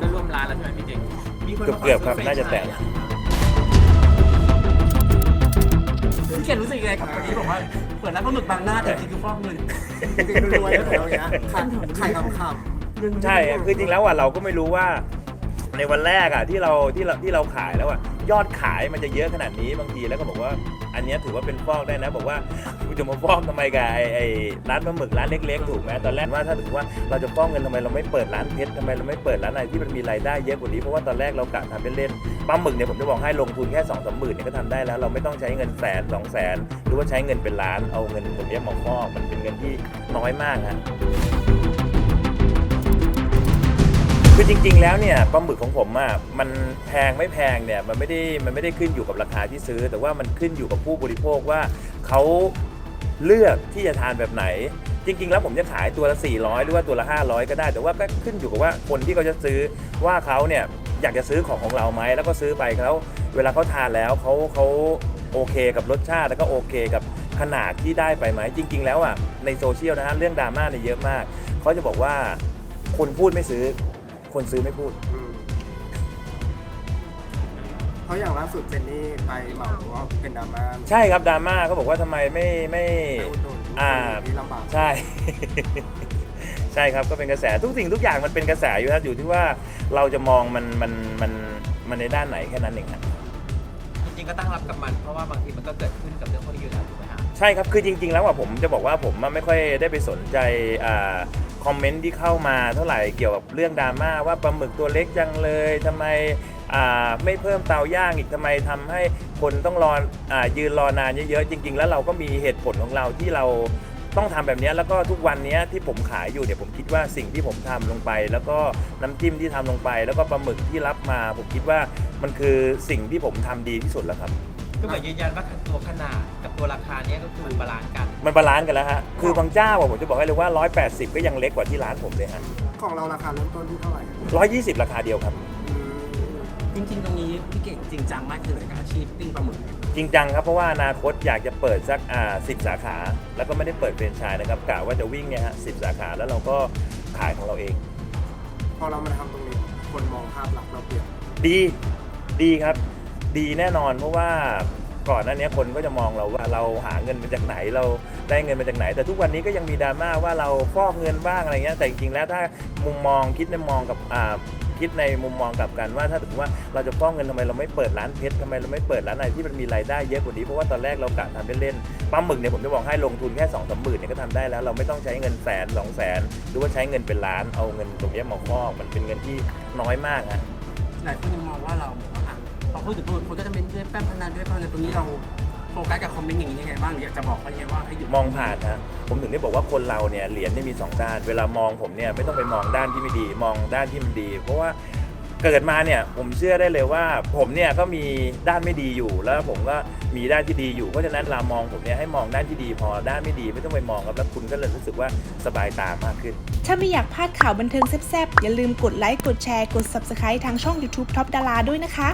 ก็ร่วมร้านแล้วใช่ไหมพี่เจงเกือบๆครับน่าจะแตะ พี่เขียนรู้สึกยังไงครับคนที่บอกว่าเปิดร้านปลาหมึกบางหน้าแต่จริงคือฟอกเงินจริงๆรวยแล้วเดี๋ยวเนี้ยขายขายคำๆ ใช่คือจริงแล้วอะเราก็ไม่รู้ว่า ในวันแรกอะที่เราที่เราที่เราขายแล้วอะยอดขายมันจะเยอะขนาดนี้บางทีแล้วก็บอกว่า อันเนี้ยถือว่าเป็นฟอกได้นะ บอกว่ากูจะมาฟอกทำไมกับไอ้ไอ้ร้านปลาหมึกร้านเล็กๆถูกไหมตอนแรกว่าถ้าถือว่าเราจะฟอกเงินทำไมเราไม่เปิดร้านเพชรทำไมเราไม่เปิดร้านอะไรที่มันมีรายได้เยอะกว่านี้เพราะว่าตอนแรกเรากะทำเล่นๆปลาหมึกเนี่ยผมจะบอกให้ลงทุนแค่สองสามหมื่นเนี่ยก็ทำได้แล้ว เราไม่ต้องใช้เงินแสนสองแสนหรือว่าใช้เงินเป็นล้านเอาเงินตรงนี้มาฟอกมันเป็นเงินที่น้อยมากฮะ คือจริง ๆ แล้วเนี่ยปลาหมึกของผมอะมันแพงไม่แพงเนี่ยมันไม่ได้มันไม่ได้ขึ้นอยู่กับราคาที่ซื้อ แต่ว่ามันขึ้นอยู่กับผู้บริโภคว่าเขาเลือกที่จะทานแบบไหน จริง ๆ แล้วผมจะขายตัวละ 400 หรือว่าตัวละ 500 ก็ได้ แต่ว่าก็ขึ้นอยู่กับว่าคนที่เขาจะซื้อว่าเขาเนี่ยอยากจะซื้อของของเราไหมแล้วก็ซื้อไปแล้วเวลาเขาทานแล้วเขาเขาโอเคกับรสชาติแล้วก็โอเคกับขนาดที่ได้ไปไหมจริง ๆ แล้วอะในโซเชียลนะฮะเรื่องดราม่าเนี่ยเยอะมากเขาจะบอกว่าคนพูดไม่ซื้อ คนซื้อไม่พูด อืมเพราะอย่างล่าสุดเจนนี่ไปเหมาว่าเป็นดราม่าใช่ครับดราม่าเขาบอกว่าทำไมไม่ไม่ ไปอุดหนุนอ่า ที่ลำบาก ใช่ ใช่ครับก็เป็นกระแสทุกสิ่งทุกอย่างมันเป็นกระแสอยู่ครับอยู่ที่ว่าเราจะมองมันมันมันมันในด้านไหนแค่นั้นเองครับ จริงๆก็ตั้งรับกับมัน เพราะว่าบางทีมันก็เกิดขึ้นกับเรื่องพวกนี้อยู่แล้วถูกไหมฮะ ใช่ครับ คือจริง ๆ แล้วอะผมจะบอกว่าผมไม่ค่อยได้ไปสนใจอ่าค อมเมนต์ที่เข้ามาเท่าไหร่เกี่ยวกับเรื่องดราม่าว่าปลาหมึกตัวเล็กจังเลยทำไมอ่าไม่เพิ่มเตาย่างอีกทำไมทำให้คนต้องรออายืนรอนานเยอะๆจริง ๆ แล้วเราก็มีเหตุผลของเราที่เราต้องทำแบบนี้แล้วก็ทุกวันนี้ที่ผมขายอยู่เนี่ยผมคิดว่าสิ่งที่ผมทำลงไป แล้วก็น้ำจิ้มที่ทำลงไป แล้วก็ปลาหมึกที่รับมา ผมคิดว่ามันคือสิ่งที่ผมทำดีที่สุดแล้วครับ ก็เหมือนยืนยันว่าตัวขนาดกับตัวราคาเนี้ยก็คือมันบาลานซ์กัน มันบาลานซ์กันแล้วฮะ คือบางเจ้าอะผมจะบอกให้เลยว่า 180 ก็ยังเล็กกว่าที่ร้านผมเลยฮะ ของเราราคาเริ่มต้นที่เท่าไหร่120 ราคาเดียวครับอืมจริงๆ ตรงนี้พี่เก่งจริงจังมากคืออะไรกับอาชีพปิ้งปลาหมึกจริงจังครับ เพราะว่าอนาคตอยากจะเปิดสักอ่า10 สาขา แล้วก็ไม่ได้เปิดเป็นไชายนะครับกะว่าจะวิ่งเนี่ยฮะ10 สาขาแล้วเราก็ขายของเราเอง พอเรามาทำตรงนี้ คนมองภาพลักษณ์เราเปลี่ยน ดี ดีครับ ดีแน่นอนเพราะว่าก่อนหน้านี้คนก็จะมองเราว่าเราหาเงินมาจากไหนเราได้เงินมาจากไหน แต่ทุกวันนี้ก็ยังมีดราม่าว่าเราฟอกเงินบ้างอะไรเงี้ยแต่จริงๆแล้วถ้ามุมมองคิดในมองกับอ่าคิดในมุมมองกลับกันว่าถ้าถือว่าเราจะฟอกเงินทำไมเราไม่เปิดร้านเพชรทำไมเราไม่เปิดร้านอะไรที่มันมีรายได้เยอะกว่านี้เพราะว่าตอนแรกเรากะทำเล่นๆปลาหมึกเนี่ยผมจะบอกให้ลงทุนแค่สองสามหมื่นเนี่ยก็ทำได้แล้ว เราไม่ต้องใช้เงินแสนสองแสนหรือว่าใช้เงินเป็นล้านเอาเงินตรงเนี้ยมาฟอกมันเป็นเงินที่น้อยมากฮะหลายคนยังมองว่าเราบอกว่าอะ พอพูดถึงคนก็จะเป็นด้วยแป้มพนันด้วยพนันตรงนี้เราโฟกัสกับคอมเมนต์อย่างนี้ยังไงบ้างหรืออยากจะบอกเขายังไงว่าให้หยุดมองผ่านฮะผมถึงได้บอกว่าคนเราเนี่ยเหรียญเนี่ยมีสองด้าน เวลามองผมเนี่ยไม่ต้องไปมองด้านที่ไม่ดี มองด้านที่มันดี เพราะว่าเกิดมาเนี่ยผมเชื่อได้เลยว่า ผมเนี่ยก็มีด้านไม่ดีอยู่ แล้วผมก็มีด้านที่ดีอยู่เพราะฉะนั้นเรามองผมเนี่ยให้มองด้านที่ดีพอด้านไม่ดีไม่ต้องไปมองครับแล้วคุณก็เลยรู้สึกว่าสบายตามากขึ้น ถ้าไม่อยากพลาดข่าวบันเทิงแซ่บๆอย่าลืมกดไลค์กดแชร์กด Subscribe ทางช่อง YouTube Top Dara ด้วยนะคะ